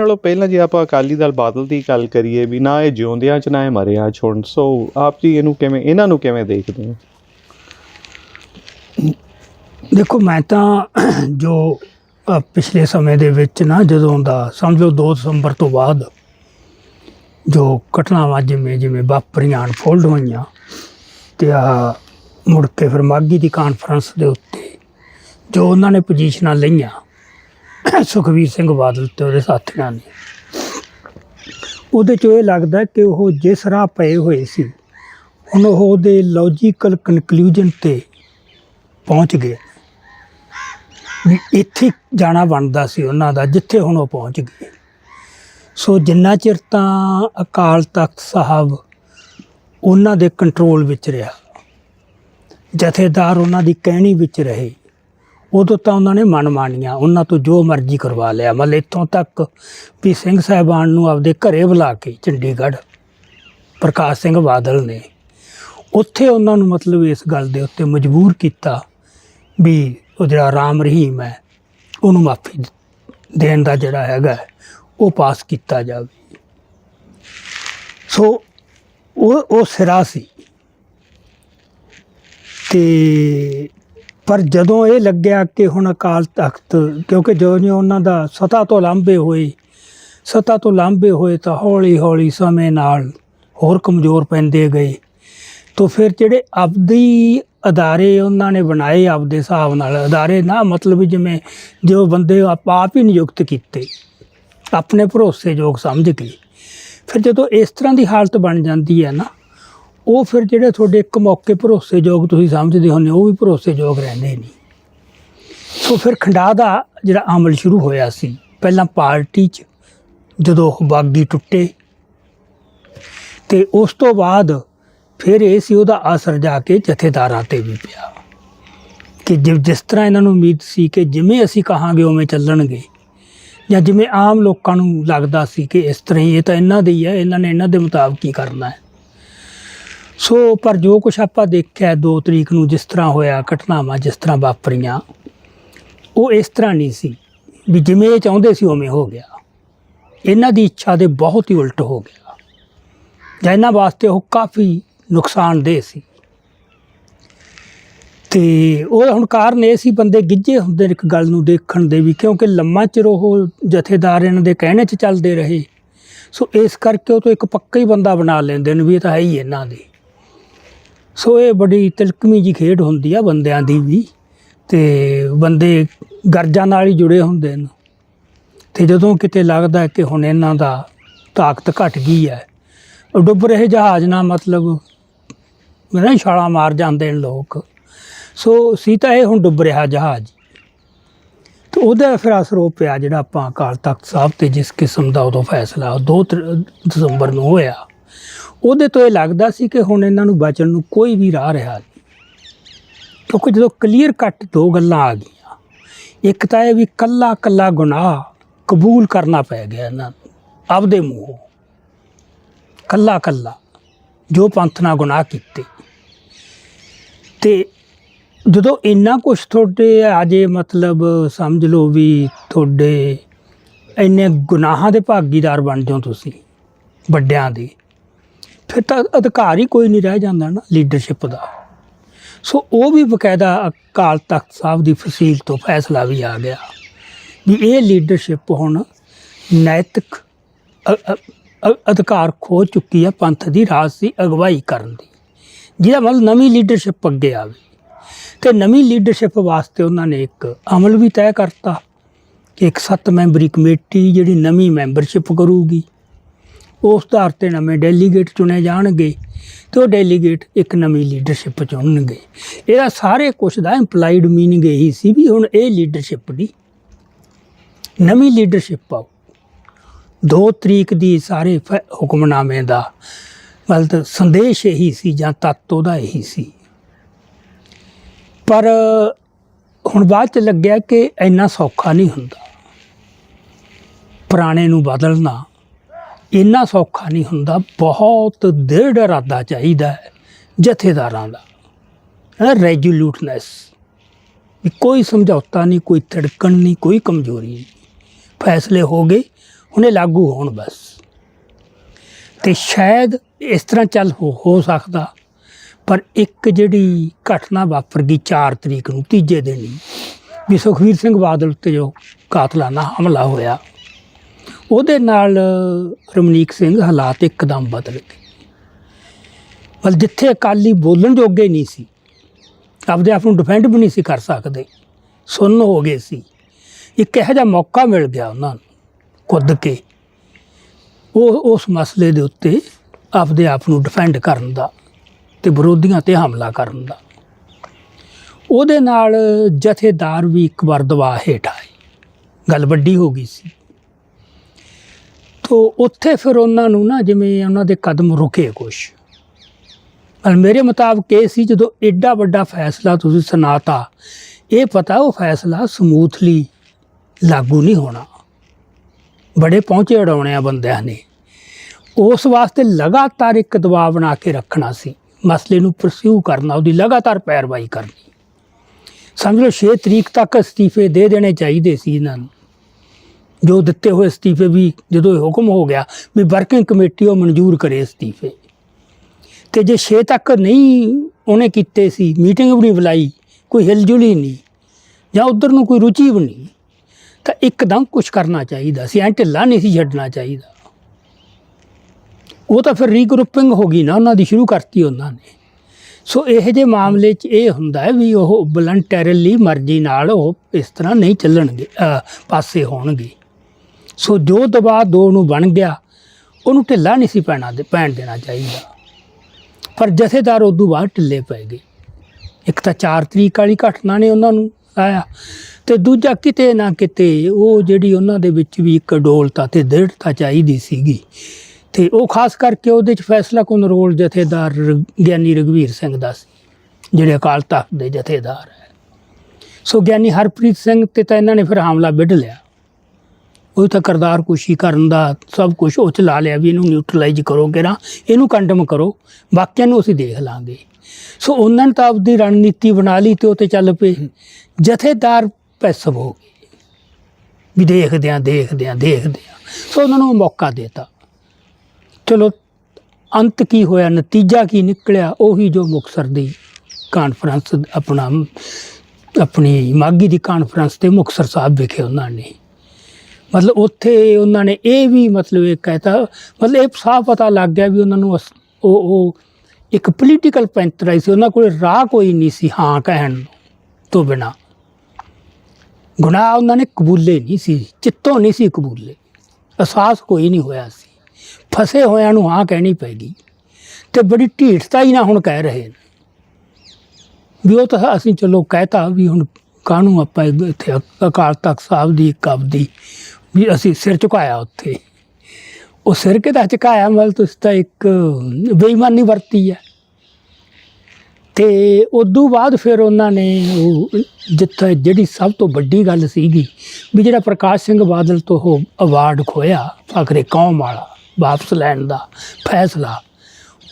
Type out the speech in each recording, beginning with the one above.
ਨਾਲੋਂ ਪਹਿਲਾਂ ਜੇ ਆਪਾਂ ਅਕਾਲੀ ਦਲ ਬਾਦਲ ਦੀ ਗੱਲ ਕਰੀਏ ਵੀ ਨਾ ਇਹ ਜਿਉਂਦਿਆਂ ਚ, ਨਾ ਇਹ ਮਰਿਆਂ ਚ ਹੁਣ, ਸੋ ਆਪ ਜੀ ਇਹਨੂੰ ਕਿਵੇਂ, ਇਹਨਾਂ ਨੂੰ ਕਿਵੇਂ ਦੇਖਦੇ ਹੋ? ਦੇਖੋ, ਮੈਂ ਤਾਂ ਜੋ ਪਿਛਲੇ ਸਮੇਂ ਦੇ ਵਿੱਚ ਨਾ ਜਦੋਂ ਦਾ, ਸਮਝੋ 2 ਦਸੰਬਰ ਤੋਂ ਬਾਅਦ ਜੋ ਘਟਨਾਵਾਂ ਜਿਵੇਂ ਜਿਵੇਂ ਵਾਪਰੀਆਂ ਅਨਫੋਲਡ ਹੋਈਆਂ ਤੇ ਆ ਮੁੜ ਕੇ ਫਿਰ ਮਾਗੀ ਦੀ ਕਾਨਫਰੰਸ ਦੇ ਉੱਤੇ ਜੋ ਉਹਨਾਂ ਨੇ ਪੋਜੀਸ਼ਨਾਂ ਲਈਆਂ ਸੁਖਵੀਰ ਸਿੰਘ ਬਾਦਲ ਤੇ ਉਹਦੇ ਸਾਥੀਆਂ ਨੇ। ਉਹਦੇ ਚੋਂ ਇਹ ਲੱਗਦਾ ਕਿ ਉਹ ਜਿਸ ਰਾਹ ਪਏ ਹੋਏ ਸੀ, ਹੁਣ ਉਹ ਉਹਦੇ ਲੌਜੀਕਲ ਕਨਕਲੂਜਨ ਤੇ ਪਹੁੰਚ ਗਏ। ਵੀ ਇੱਥੇ ਜਾਣਾ ਬਣਦਾ ਸੀ ਉਹਨਾਂ ਦਾ, ਜਿੱਥੇ ਹੁਣ ਉਹ ਪਹੁੰਚ ਗਏ। ਸੋ ਜਿੰਨਾ ਚਿਰ ਤਾਂ ਅਕਾਲ ਤਖਤ ਸਾਹਿਬ ਉਹਨਾਂ ਦੇ ਕੰਟਰੋਲ ਵਿੱਚ ਰਿਹਾ, ਜਥੇਦਾਰ ਉਹਨਾਂ ਦੀ ਕਹਿਣੀ ਵਿੱਚ ਰਹੇ ਉਦੋਂ ਤਾਂ ਉਹਨਾਂ ਨੇ ਮਨ ਮਾਨੀਆਂ ਉਹਨਾਂ ਤੋਂ ਜੋ ਮਰਜ਼ੀ ਕਰਵਾ ਲਿਆ। ਮਤਲਬ ਇੱਥੋਂ ਤੱਕ ਵੀ ਸਿੰਘ ਸਾਹਿਬਾਨ ਨੂੰ ਆਪਦੇ ਘਰੇ ਬੁਲਾ ਕੇ ਚੰਡੀਗੜ੍ਹ, ਪ੍ਰਕਾਸ਼ ਸਿੰਘ ਬਾਦਲ ਨੇ ਉੱਥੇ ਉਹਨਾਂ ਨੂੰ ਮਤਲਬ ਇਸ ਗੱਲ ਦੇ ਉੱਤੇ ਮਜਬੂਰ ਕੀਤਾ ਵੀ ਉਹ ਜਿਹੜਾ ਰਾਮ ਰਹੀਮ ਹੈ, ਉਹਨੂੰ ਮਾਫੀ ਦੇਣ ਦਾ ਜਿਹੜਾ ਹੈਗਾ, ਉਹ ਪਾਸ ਕੀਤਾ ਜਾਵੇ। ਸੋ ਉਹ ਉਹ ਸਿਰਾ ਸੀ। ਤੇ ਪਰ ਜਦੋਂ ਇਹ ਲੱਗਿਆ ਕਿ ਹੁਣ ਅਕਾਲ ਤਖਤ, ਕਿਉਂਕਿ ਜੋ ਜਿਉਂ ਉਹਨਾਂ ਦਾ ਸਤਾ ਤੋਂ ਲਾਂਭੇ ਹੋਏ, ਸਤਾ ਤੋਂ ਲਾਂਭੇ ਹੋਏ ਤਾਂ ਹੌਲੀ ਹੌਲੀ ਸਮੇਂ ਨਾਲ ਹੋਰ ਕਮਜ਼ੋਰ ਪੈਂਦੇ ਗਏ। ਤੋ ਫਿਰ ਜਿਹੜੇ ਆਪਦੀ ਅਦਾਰੇ ਉਹਨਾਂ ਨੇ ਬਣਾਏ ਆਪਦੇ ਹਿਸਾਬ ਨਾਲ, ਅਦਾਰੇ ਨਾ ਮਤਲਬ ਜਿਵੇਂ ਜੋ ਬੰਦੇ ਆਪ ਆਪ ਹੀ ਨਿਯੁਕਤ ਕੀਤੇ, ਆਪਣੇ ਭਰੋਸੇਯੋਗ ਸਮਝ ਕੇ। ਫਿਰ ਜਦੋਂ ਇਸ ਤਰ੍ਹਾਂ ਦੀ ਹਾਲਤ ਬਣ ਜਾਂਦੀ ਹੈ ਨਾ ਉਹ ਫਿਰ ਜਿਹੜੇ ਤੁਹਾਡੇ ਇੱਕ ਮੌਕੇ ਭਰੋਸੇਯੋਗ ਤੁਸੀਂ ਸਮਝਦੇ ਹੁੰਦੇ ਹੋ, ਉਹ ਵੀ ਭਰੋਸੇਯੋਗ ਰਹਿੰਦੇ ਨਹੀਂ ਸੋ ਫਿਰ ਖੰਡਾ ਦਾ ਜਿਹੜਾ ਅਮਲ ਸ਼ੁਰੂ ਹੋਇਆ ਸੀ ਪਹਿਲਾਂ ਪਾਰਟੀ 'ਚ ਜਦੋਂ ਉਹ ਬਾਗੀ ਟੁੱਟੇ ਤੇ ਉਸ ਤੋਂ ਬਾਅਦ ਫਿਰ ਇਹ ਸੀ ਉਹਦਾ ਅਸਰ ਜਾ ਕੇ ਜਥੇਦਾਰਾਂ ਤੇ ਵੀ ਪਿਆ। ਕਿ ਜਿਸ ਤਰ੍ਹਾਂ ਇਹਨਾਂ ਨੂੰ ਉਮੀਦ ਸੀ ਕਿ ਜਿਵੇਂ ਅਸੀਂ ਕਹਾਂਗੇ ਉਵੇਂ ਚੱਲਣਗੇ ਜਾਂ ਜਿਵੇਂ ਆਮ ਲੋਕਾਂ ਨੂੰ ਲੱਗਦਾ ਸੀ ਕਿ ਇਸ ਤਰ੍ਹਾਂ ਹੀ ਇਹ ਤਾਂ ਇਹਨਾਂ ਦੇ ਹੀ ਹੈ ਇਹਨਾਂ ਨੇ ਇਹਨਾਂ ਦੇ ਮੁਤਾਬਕ ਹੀ ਕਰਨਾ ਹੈ। ਸੋ, ਪਰ ਜੋ ਕੁਝ ਆਪਾਂ ਦੇਖਿਆ 2 ਤਰੀਕ ਨੂੰ ਜਿਸ ਤਰ੍ਹਾਂ ਹੋਇਆ, ਘਟਨਾਵਾਂ ਜਿਸ ਤਰ੍ਹਾਂ ਵਾਪਰੀਆਂ, ਉਹ ਇਸ ਤਰ੍ਹਾਂ ਨਹੀਂ ਸੀ ਵੀ ਜਿਵੇਂ ਇਹ ਚਾਹੁੰਦੇ ਸੀ ਉਵੇਂ ਹੋ ਗਿਆ। ਇਹਨਾਂ ਦੀ ਇੱਛਾ ਦੇ ਬਹੁਤ ਹੀ ਉਲਟ ਹੋ ਗਿਆ। ਜਾਂ ਇਹਨਾਂ ਵਾਸਤੇ ਉਹ ਕਾਫੀ ਨੁਕਸਾਨਦੇਹ ਸੀ। ਤੇ ਉਹ ਹੁਣ ਕਾਰਨ ਇਹ ਸੀ, ਬੰਦੇ ਗਿੱਜੇ ਹੁੰਦੇ ਨੇ ਇੱਕ ਗੱਲ ਨੂੰ ਦੇਖਣ ਦੇ ਵੀ, ਕਿਉਂਕਿ ਲੰਮਾ ਚਿਰ ਉਹ ਜਥੇਦਾਰ ਇਹਨਾਂ ਦੇ ਕਹਿਣੇ 'ਚ ਚੱਲਦੇ ਰਹੇ। ਸੋ, ਇਸ ਕਰਕੇ ਉਹ ਤੋਂ ਇੱਕ ਪੱਕਾ ਹੀ ਬੰਦਾ ਬਣਾ ਲੈਂਦੇ ਨੇ ਵੀ ਇਹ ਤਾਂ ਹੈ ਹੀ ਇਹਨਾਂ ਦੇ। ਸੋ ਇਹ ਬੜੀ ਤਿਲਕਮੀ ਜੀ ਖੇਡ ਹੁੰਦੀ ਆ ਬੰਦਿਆਂ ਦੀ ਵੀ ਤੇ ਬੰਦੇ ਗਰਜਾਂ ਨਾਲ ਹੀ ਜੁੜੇ ਹੁੰਦੇ ਨੇ। ਤੇ ਜਦੋਂ ਕਿਤੇ ਲੱਗਦਾ ਕਿ ਹੁਣ ਇਹਨਾਂ ਦਾ ਤਾਕਤ ਘਟ ਗਈ ਹੈ ਉਹ ਡੁੱਬ ਰਹੇ ਜਹਾਜ਼ ਨਾਲ ਮਤਲਬ ਮੇਰਾ ਛਾਲਾ ਮਾਰ ਜਾਂਦੇ ਨੇ ਲੋਕ। ਸੋ ਸੀ ਤਾਂ ਇਹ ਹੁਣ ਡੁੱਬ ਰਿਹਾ ਜਹਾਜ਼। ਤੇ ਉਹਦਾ ਫਿਰ ਅਸਰ ਉਹ ਪਿਆ ਜਿਹੜਾ ਆਪਾਂ ਅਕਾਲ ਤਖਤ ਸਾਹਿਬ ਤੇ ਜਿਸ ਕਿਸਮ ਦਾ ਉਦੋਂ ਫੈਸਲਾ 2 ਦਸੰਬਰ ਨੂੰ ਹੋਇਆ। ਉਹਦੇ ਤੋਂ ਇਹ ਲੱਗਦਾ ਸੀ ਕਿ ਹੁਣ ਇਹਨਾਂ ਨੂੰ ਬਚਣ ਨੂੰ ਕੋਈ ਵੀ ਰਾਹ ਰਿਹਾ ਨਹੀਂ। ਕਿਉਂਕਿ ਜਦੋਂ ਕਲੀਅਰ ਕੱਟ ਦੋ ਗੱਲਾਂ ਆ ਗਈਆਂ, ਇੱਕ ਤਾਂ ਇਹ ਵੀ ਕੱਲਾ ਕੱਲਾ ਗੁਨਾਹ ਕਬੂਲ ਕਰਨਾ ਪੈ ਗਿਆ ਇਹਨਾਂ ਨੂੰ, ਆਪਦੇ ਮੂੰਹੋਂ। ਕੱਲਾ ਕੱਲਾ, ਜੋ ਪੰਥ ਨਾਲ ਗੁਨਾਹ ਕੀਤੇ। ਤੇ ਜਦੋਂ ਇੰਨਾ ਕੁਝ ਤੁਹਾਡੇ ਅਜੇ ਮਤਲਬ ਸਮਝ ਲਓ ਵੀ ਤੁਹਾਡੇ ਇੰਨੇ ਗੁਨਾਹਾਂ ਦੇ ਭਾਗੀਦਾਰ ਬਣ ਜਾਓ ਤੁਸੀਂ ਵੱਡਿਆਂ ਦੇ ਫਿਰ ਤਾਂ ਅਧਿਕਾਰ ਹੀ ਕੋਈ ਨਹੀਂ ਰਹਿ ਜਾਂਦਾ ਨਾ ਲੀਡਰਸ਼ਿਪ ਦਾ। ਸੋ ਉਹ ਵੀ ਬਕਾਇਦਾ ਅਕਾਲ ਤਖਤ ਸਾਹਿਬ ਦੀ ਫਸੀਲ ਤੋਂ ਫੈਸਲਾ ਵੀ ਆ ਗਿਆ ਵੀ ਇਹ ਲੀਡਰਸ਼ਿਪ ਹੁਣ ਨੈਤਿਕ ਅਧਿਕਾਰ ਖੋ ਚੁੱਕੀ ਹੈ ਪੰਥ ਦੀ ਰਾਜ ਦੀ ਅਗਵਾਈ ਕਰਨ ਦੀ। ਜਿਹਦਾ ਮਤਲਬ ਨਵੀਂ ਲੀਡਰਸ਼ਿਪ ਅੱਗੇ ਆਵੇ। ਤੇ ਨਵੀਂ ਲੀਡਰਸ਼ਿਪ ਵਾਸਤੇ ਉਹਨਾਂ ਨੇ ਇੱਕ ਅਮਲ ਵੀ ਤੈਅ ਕਰਤਾ ਕਿ ਇੱਕ ਸੱਤ ਮੈਂਬਰੀ ਕਮੇਟੀ ਜਿਹੜੀ ਨਵੀਂ ਮੈਂਬਰਸ਼ਿਪ ਕਰੂਗੀ। ਉਸ ਆਧਾਰ ਤੇ ਨਵੇਂ ਡੈਲੀਗੇਟ ਚੁਣੇ ਜਾਣਗੇ ਤੇ ਉਹ ਡੈਲੀਗੇਟ ਇੱਕ ਨਵੀਂ ਲੀਡਰਸ਼ਿਪ ਚੁਣਨਗੇ। ਇਹਦਾ ਸਾਰੇ ਕੁਝ ਦਾ ਇੰਪਲਾਈਡ ਮੀਨਿੰਗ ਇਹੀ ਸੀ ਵੀ ਹੁਣ ਇਹ ਲੀਡਰਸ਼ਿਪ ਦੀ ਨਵੀਂ ਲੀਡਰਸ਼ਿਪ ਆਉ 2 ਤਰੀਕ ਦੀ ਸਾਰੇ ਫ- ਹੁਕਮਨਾਮੇ ਦਾ ਮਤਲਬ ਸੰਦੇਸ਼ ਇਹੀ ਸੀ ਜਾਂ ਤੱਤ ਉਹਦਾ ਇਹੀ ਸੀ। ਪਰ ਹੁਣ ਬਾਅਦ ਚ ਲੱਗਿਆ ਕਿ ਇੰਨਾ ਸੌਖਾ ਨਹੀਂ ਹੁੰਦਾ। ਪੁਰਾਣੇ ਨੂੰ ਬਦਲਣਾ ਇੰਨਾ ਸੌਖਾ ਨਹੀਂ ਹੁੰਦਾ, ਬਹੁਤ ਦ੍ਰਿੜ ਇਰਾਦਾ ਚਾਹੀਦਾ ਹੈ ਜਥੇਦਾਰਾਂ ਦਾ। ਹੈ ਰੈਜੂਲੂਟਨੈਸ ਵੀ ਕੋਈ ਸਮਝੌਤਾ ਨਹੀਂ, ਕੋਈ ਧੜਕਣ ਨਹੀਂ, ਕੋਈ ਕਮਜ਼ੋਰੀ ਨਹੀਂ। ਫੈਸਲੇ ਹੋ ਗਏ, ਹੁਣ ਲਾਗੂ ਹੋਣ ਬਸ। ਤੇ ਸ਼ਾਇਦ ਇਸ ਤਰ੍ਹਾਂ ਚੱਲ ਹੋ ਹੋ ਸਕਦਾ, ਪਰ ਇੱਕ ਜਿਹੜੀ ਘਟਨਾ ਵਾਪਰ ਗਈ 4 ਤਰੀਕ ਨੂੰ, ਤੀਜੇ ਦਿਨ ਹੀ, ਵੀ ਸੁਖਵੀਰ ਸਿੰਘ ਬਾਦਲ ਉੱਤੇ ਜੋ ਕਾਤਲਾਨਾ ਹਮਲਾ ਹੋਇਆ ਉਹਦੇ ਨਾਲ ਰਮਨੀਕ ਸਿੰਘ ਹਾਲਾਤ ਇੱਕਦਮ ਬਦਲ ਗਏ। ਬਲ ਜਿੱਥੇ ਅਕਾਲੀ ਬੋਲਣ ਜੋਗੇ ਨਹੀਂ ਸੀ, ਆਪਦੇ ਆਪ ਨੂੰ ਡਿਫੈਂਡ ਵੀ ਨਹੀਂ ਸੀ ਕਰ ਸਕਦੇ, ਸੁੰਨ ਹੋ ਗਏ ਸੀ। ਇੱਕ ਇਹੋ ਜਿਹਾ ਮੌਕਾ ਮਿਲ ਗਿਆ ਉਹਨਾਂ ਨੂੰ ਕੁੱਦ ਕੇ। ਉਹ ਉਸ ਮਸਲੇ ਦੇ ਉੱਤੇ ਆਪਦੇ ਆਪ ਨੂੰ ਡਿਫੈਂਡ ਕਰਨ ਦਾ ਤੇ ਵਿਰੋਧੀਆਂ ਤੇ ਹਮਲਾ ਕਰਨ ਦਾ। ਉਹਦੇ ਨਾਲ ਜਥੇਦਾਰ ਵੀ ਇੱਕ ਵਾਰ ਦਬਾਅ ਹੇਠ ਆਏ। ਗੱਲ ਵੱਡੀ ਹੋ ਗਈ ਸੀ। ਤੋ ਉੱਥੇ ਫਿਰ ਉਹਨਾਂ ਨੂੰ ਨਾ ਜਿਵੇਂ ਉਹਨਾਂ ਦੇ ਕਦਮ ਰੁਕੇ ਕੁਛ। ਪਰ ਮੇਰੇ ਮੁਤਾਬਕ ਇਹ ਸੀ ਜਦੋਂ ਐਡਾ ਵੱਡਾ ਫੈਸਲਾ ਤੁਸੀਂ ਸੁਣਾਤਾ, ਇਹ ਪਤਾ ਉਹ ਫੈਸਲਾ ਸਮੂਥਲੀ ਲਾਗੂ ਨਹੀਂ ਹੋਣਾ। ਬੜੇ ਪਹੁੰਚੇ ਉਡਾਉਣੇ ਆ ਬੰਦਿਆਂ ਨੇ। ਉਸ ਵਾਸਤੇ ਲਗਾਤਾਰ ਇੱਕ ਦਬਾਅ ਬਣਾ ਕੇ ਰੱਖਣਾ ਸੀ। ਮਸਲੇ ਨੂੰ ਪਰਸਿਊ ਕਰਨਾ, ਉਹਦੀ ਲਗਾਤਾਰ ਪੈਰਵਾਈ ਕਰਨੀ। ਸਮਝ ਲਓ 6 ਤਰੀਕ ਤੱਕ ਅਸਤੀਫੇ ਦੇ ਦੇਣੇ ਚਾਹੀਦੇ ਸੀ ਇਹਨਾਂ ਨੂੰ। ਜੋ ਦਿੱਤੇ ਹੋਏ ਅਸਤੀਫੇ ਵੀ ਜਦੋਂ ਇਹ ਹੁਕਮ ਹੋ ਗਿਆ ਵੀ ਵਰਕਿੰਗ ਕਮੇਟੀ ਉਹ ਮਨਜ਼ੂਰ ਕਰੇ ਅਸਤੀਫੇ। ਤੇ ਜੇ 6 ਤੱਕ ਨਹੀਂ ਉਹਨੇ ਕੀਤੇ ਸੀ, ਮੀਟਿੰਗ ਵੀ ਨਹੀਂ ਬੁਲਾਈ, ਕੋਈ ਹਿਲਜੁਲ ਹੀ ਨਹੀਂ, ਜਾਂ ਉਧਰ ਨੂੰ ਕੋਈ ਰੁਚੀ ਵੀ ਨਹੀਂ, ਤਾਂ ਇੱਕਦਮ ਕੁਝ ਕਰਨਾ ਚਾਹੀਦਾ ਸੀ, ਐਂ ਢਿੱਲਾ ਨਹੀਂ ਸੀ ਛੱਡਣਾ ਚਾਹੀਦਾ। ਉਹ ਤਾਂ ਫਿਰ ਰੀਗਰੁੱਪਿੰਗ ਹੋ ਗਈ ਨਾ, ਉਹਨਾਂ ਦੀ ਸ਼ੁਰੂ ਕਰਤੀ ਉਹਨਾਂ ਨੇ। ਸੋ ਇਹ ਜੇ ਮਾਮਲੇ 'ਚ ਇਹ ਹੁੰਦਾ ਹੈ ਵੀ ਉਹ ਵਲੰਟੈਰਲੀ ਮਰਜ਼ੀ ਨਾਲ ਉਹ ਇਸ ਤਰ੍ਹਾਂ ਨਹੀਂ ਚੱਲਣਗੇ ਪਾਸੇ ਹੋਣਗੇ। ਸੋ ਜੋ ਦਬਾਅ ਦੋ ਨੂੰ ਬਣ ਗਿਆ, ਉਹਨੂੰ ਢਿੱਲਾ ਨਹੀਂ ਸੀ ਪੈਣਾ ਦੇ ਪੈਣ ਦੇਣਾ ਚਾਹੀਦਾ। ਪਰ ਜਥੇਦਾਰ ਉਦੋਂ ਬਾਅਦ ਢਿੱਲੇ ਪੈ ਗਏ। ਇੱਕ ਤਾਂ 4 ਤਰੀਕ ਵਾਲੀ ਘਟਨਾ ਨੇ ਉਹਨਾਂ ਨੂੰ ਆਇਆ ਤੇ ਦੂਜਾ ਕਿਤੇ ਨਾ ਕਿਤੇ ਉਹ ਜਿਹੜੀ ਉਹਨਾਂ ਦੇ ਵਿੱਚ ਵੀ ਇੱਕ ਡੋਲਤਾ ਤੇ ਦ੍ਰਿੜਤਾ ਚਾਹੀਦੀ ਸੀਗੀ। ਤੇ ਉਹ ਖਾਸ ਕਰਕੇ ਉਹਦੇ ਚ ਫੈਸਲਾ ਕੁਨ ਰੋਲ ਜਥੇਦਾਰ ਰ- ਗਿਆਨੀ ਰਗਵੀਰ ਸਿੰਘ ਦਾ ਸੀ, ਜਿਹੜੇ ਅਕਾਲ ਤਖਤ ਦੇ ਜਥੇਦਾਰ ਹੈ। ਸੋ ਗਿਆਨੀ ਹਰਪ੍ਰੀਤ ਸਿੰਘ ਤੇ ਤਾਂ ਇਹਨਾਂ ਨੇ ਫਿਰ ਹਮਲਾ ਵਿੱਢ ਲਿਆ। ਉਹ ਤਾਂ ਕਰਤਾਰ ਕੁਸ਼ੀ ਕਰਨ ਦਾ ਸਭ ਕੁਝ ਉਹ ਚ ਲਾ ਲਿਆ ਵੀ ਇਹਨੂੰ ਨਿਊਟਰਲਾਈਜ਼ ਕਰੋ ਕਿਰਾ ਇਹਨੂੰ ਕੰਡਮ ਕਰੋ ਬਾਕੀਆਂ ਨੂੰ ਅਸੀਂ ਦੇਖ ਲਾਂਗੇ। ਸੋ ਉਹਨਾਂ ਨੇ ਤਾਂ ਆਪਦੀ ਰਣਨੀਤੀ ਬਣਾ ਲਈ ਤੇ ਉਹ ਤੇ ਚੱਲ ਪਏ। ਜਥੇਦਾਰ ਪੈਸਵ ਹੋ ਗਏ। ਵੀ ਦੇਖਦੇ ਆ ਦੇਖਦੇ ਆ ਦੇਖਦੇ ਆ ਸੋ ਉਹਨਾਂ ਨੂੰ ਮੌਕਾ ਦਿੱਤਾ। ਚਲੋ ਅੰਤ ਕੀ ਹੋਇਆ ਨਤੀਜਾ ਕੀ ਨਿਕਲਿਆ ਉਹੀ ਜੋ ਮੁਕਤਸਰ ਦੀ ਕਾਨਫਰੰਸ ਆਪਣਾ ਆਪਣੀ ਮਾਗੀ ਦੀ ਕਾਨਫਰੰਸ ਤੇ ਮੁਕਤਸਰ ਸਾਹਿਬ ਵਿਖੇ ਉਹਨਾਂ ਨੇ ਮਤਲਬ ਉੱਥੇ ਉਹਨਾਂ ਨੇ ਇਹ ਵੀ ਮਤਲਬ ਇਹ ਕਹਿਤਾ, ਮਤਲਬ ਇਹ ਸਾਫ਼ ਪਤਾ ਲੱਗ ਗਿਆ ਵੀ ਉਹਨਾਂ ਨੂੰ ਅਸ- ਉਹ ਉਹ ਇੱਕ ਪੋਲੀਟੀਕਲ ਪੈਂਤਰਾਈ ਸੀ, ਉਹਨਾਂ ਕੋਲ ਰਾਹ ਕੋਈ ਨਹੀਂ ਸੀ ਹਾਂ ਕਹਿਣ ਤੋਂ ਬਿਨਾ। ਗੁਨਾਹ ਉਹਨਾਂ ਨੇ ਕਬੂਲੇ ਨਹੀਂ ਸੀ, ਚਿੱਤੋਂ ਨਹੀਂ ਸੀ ਕਬੂਲੇ, ਅਹਿਸਾਸ ਕੋਈ ਨਹੀਂ ਹੋਇਆ ਸੀ। ਫਸੇ ਹੋਇਆਂ ਨੂੰ ਹਾਂ ਕਹਿਣੀ ਪੈਗੀ ਤੇ ਬੜੀ ਢੀਠਤਾ ਹੀ ਨਾ ਹੁਣ ਕਹਿ ਰਹੇ ਨੇ। ਵੀ ਉਹ ਤਾਂ ਅਸੀਂ ਚਲੋ ਕਹਿਤਾ ਵੀ ਹੁਣ ਕਾਹਨੂੰ ਆਪਾਂ ਇੱਥੇ ਅਕ- ਅਕਾਲ ਤਖਤ ਸਾਹਿਬ ਦੀ ਇੱਕ ਆਪਦੀ ਵੀ ਅਸੀਂ ਸਿਰ ਝੁਕਾਇਆ ਉੱਥੇ। ਉਹ ਸਿਰ ਕਿਹਦਾ ਝੁਕਾਇਆ? ਮਤਲਬ ਤੁਸੀਂ ਤਾਂ ਇੱਕ ਬੇਈਮਾਨੀ ਵਰਤੀ ਹੈ। ਤੇ ਉਦੋਂ ਬਾਅਦ ਫਿਰ ਉਹਨਾਂ ਨੇ ਉਹ ਜਿੱਥੇ ਜਿਹੜੀ ਸਭ ਤੋਂ ਵੱਡੀ ਗੱਲ ਸੀਗੀ ਵੀ ਜਿਹੜਾ ਪ੍ਰਕਾਸ਼ ਸਿੰਘ ਬਾਦਲ ਤੋਂ ਉਹ ਅਵਾਰਡ ਖੋਇਆ ਫਕਰੇ ਕੌਮ ਵਾਲਾ, ਵਾਪਸ ਲੈਣ ਦਾ ਫੈਸਲਾ,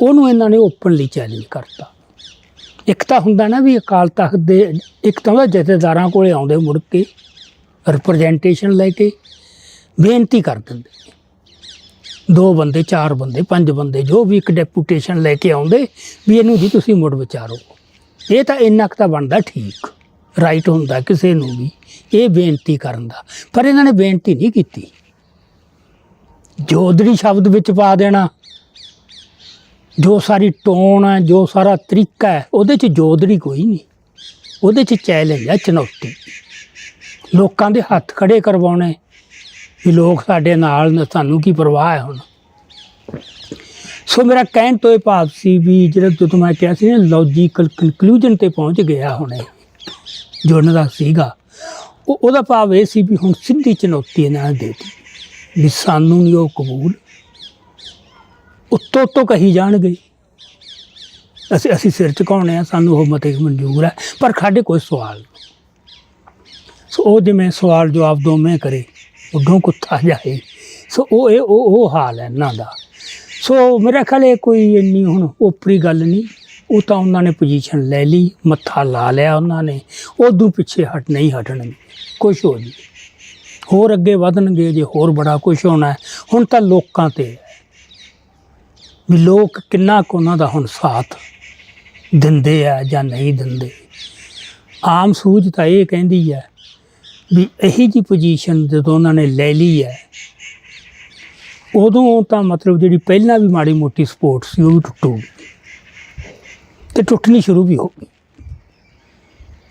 ਉਹਨੂੰ ਇਹਨਾਂ ਨੇ ਓਪਨਲੀ ਚੈਲੰਜ ਕਰਤਾ। ਇੱਕ ਤਾਂ ਹੁੰਦਾ ਨਾ ਵੀ ਅਕਾਲ ਤਖਤ ਦੇ ਇੱਕ ਤਾਂ ਉਹਦਾ ਜਥੇਦਾਰਾਂ ਕੋਲੇ ਆਉਂਦੇ ਮੁੜ ਕੇ ਰਿਪਰੈਜ਼ੈਂਟੇਸ਼ਨ ਲੈ ਕੇ ਬੇਨਤੀ ਕਰ ਦਿੰਦੇ ਦੋ ਬੰਦੇ, ਚਾਰ ਬੰਦੇ, ਪੰਜ ਬੰਦੇ, ਜੋ ਵੀ ਇੱਕ ਡੈਪੂਟੇਸ਼ਨ ਲੈ ਕੇ ਆਉਂਦੇ ਵੀ ਇਹਨੂੰ ਜੀ ਤੁਸੀਂ ਮੁੜ ਵਿਚਾਰੋ। ਇਹ ਤਾਂ ਇੰਨਾ ਕੁ ਤਾਂ ਬਣਦਾ ਠੀਕ। ਰਾਈਟ ਹੁੰਦਾ ਕਿਸੇ ਨੂੰ ਵੀ, ਇਹ ਬੇਨਤੀ ਕਰਨ ਦਾ। ਪਰ ਇਹਨਾਂ ਨੇ ਬੇਨਤੀ ਨਹੀਂ ਕੀਤੀ। ਜੋਦਰੀ ਸ਼ਬਦ ਵਿੱਚ ਪਾ ਦੇਣਾ, ਜੋ ਸਾਰੀ ਟੋਨ ਹੈ, ਜੋ ਸਾਰਾ ਤਰੀਕਾ ਹੈ, ਉਹਦੇ 'ਚ ਜੋਦਰੀ ਕੋਈ ਨਹੀਂ। ਉਹਦੇ 'ਚ ਚੈਲੰਜ ਹੈ, ਚੁਣੌਤੀ। ਲੋਕਾਂ ਦੇ ਹੱਥ ਖੜੇ ਕਰਵਾਉਣੇ। ਵੀ ਲੋਕ ਸਾਡੇ ਨਾਲ ਨੇ, ਸਾਨੂੰ ਕੀ ਪਰਵਾਹ ਹੈ ਹੁਣ? ਸੋ ਮੇਰਾ ਕਹਿਣ ਤੋਂ ਇਹ ਭਾਵ ਸੀ ਵੀ ਜਿਹੜਾ ਜਦੋਂ ਮੈਂ ਕਿਹਾ ਸੀ ਨਾ ਲੌਜੀਕਲ ਕਨਕਲੂਜਨ ਤੇ ਪਹੁੰਚ ਗਿਆ ਹੁਣੇ ਜੋ ਉਹਨਾਂ ਦਾ ਸੀਗਾ, ਉਹ ਉਹਦਾ ਭਾਵ ਇਹ ਸੀ ਵੀ ਹੁਣ ਸਿੱਧੀ ਚੁਣੌਤੀ ਇਹਨਾਂ ਨੇ ਦੇ ਵੀ ਸਾਨੂੰ ਨਹੀਂ ਉਹ ਕਬੂਲ, ਉੱਤੋਂ ਤੋਂ ਕਹੀ ਜਾਣਗੇ। ਅਸੀਂ ਅਸੀਂ ਸਿਰ ਝੁਕਾਉਣੇ ਆ, ਸਾਨੂੰ ਉਹ ਮਤੇ ਮਨਜ਼ੂਰ ਹੈ, ਪਰ ਸਾਡੇ ਕੋਈ ਸਵਾਲ ਨਹੀਂ। ਸੋ ਉਹ ਜਿਵੇਂ ਸਵਾਲ ਜਵਾਬ ਦੋਵੇਂ ਕਰੇ। ਉੱਡੋਂ ਕੁੱਤਾ ਜਾਏ। ਸੋ ਉਹ ਇਹ ਉਹ ਉਹ ਹਾਲ ਹੈ ਇਹਨਾਂ ਦਾ। ਸੋ ਮੇਰਾ ਖਿਆਲ ਇਹ ਕੋਈ ਇੰਨੀ ਹੁਣ ਉਪਰੀ ਗੱਲ ਨਹੀਂ। ਉਹ ਤਾਂ ਉਹਨਾਂ ਨੇ ਪੋਜੀਸ਼ਨ ਲੈ ਲਈ, ਮੱਥਾ ਲਾ ਲਿਆ ਉਹਨਾਂ ਨੇ। ਉਦੋਂ ਪਿੱਛੇ ਹਟ ਨਹੀਂ ਹਟਣਗੇ, ਕੁਛ ਹੋ ਜੀ ਹੋਰ ਅੱਗੇ ਵਧਣਗੇ, ਜੇ ਹੋਰ ਬੜਾ ਕੁਝ ਹੋਣਾ ਹੁਣ ਤਾਂ ਲੋਕਾਂ ਤੇ ਵੀ ਲੋਕ ਕਿੰਨਾ ਕੁ ਉਹਨਾਂ ਦਾ ਹੁਣ ਸਾਥ ਦਿੰਦੇ ਆ ਜਾਂ ਨਹੀਂ ਦਿੰਦੇ। ਆਮ ਸੂਝ ਤਾਂ ਇਹ ਕਹਿੰਦੀ ਹੈ ਵੀ ਇਹੀ ਜੀ ਪੋਜੀਸ਼ਨ ਜਦੋਂ ਉਹਨਾਂ ਨੇ ਲੈ ਲਈ ਹੈ, ਉਦੋਂ ਤਾਂ ਮਤਲਬ ਜਿਹੜੀ ਪਹਿਲਾਂ ਵੀ ਮਾੜੀ ਮੋਟੀ ਸਪੋਰਟ ਸੀ, ਉਹ ਵੀ ਟੁੱਟੂਗੀ ਤੇ ਟੁੱਟਣੀ ਸ਼ੁਰੂ ਵੀ ਹੋ ਗਈ।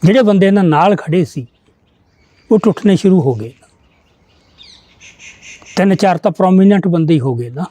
ਜਿਹੜੇ ਬੰਦੇ ਇਹਨਾਂ ਨਾਲ ਖੜੇ ਸੀ, ਉਹ ਟੁੱਟਣੇ ਸ਼ੁਰੂ ਹੋ ਗਏ। ਤਿੰਨ ਚਾਰ ਤਾਂ ਪ੍ਰੋਮੀਨੈਂਟ ਬੰਦੇ ਹੀ ਹੋ ਗਏ ਨਾ।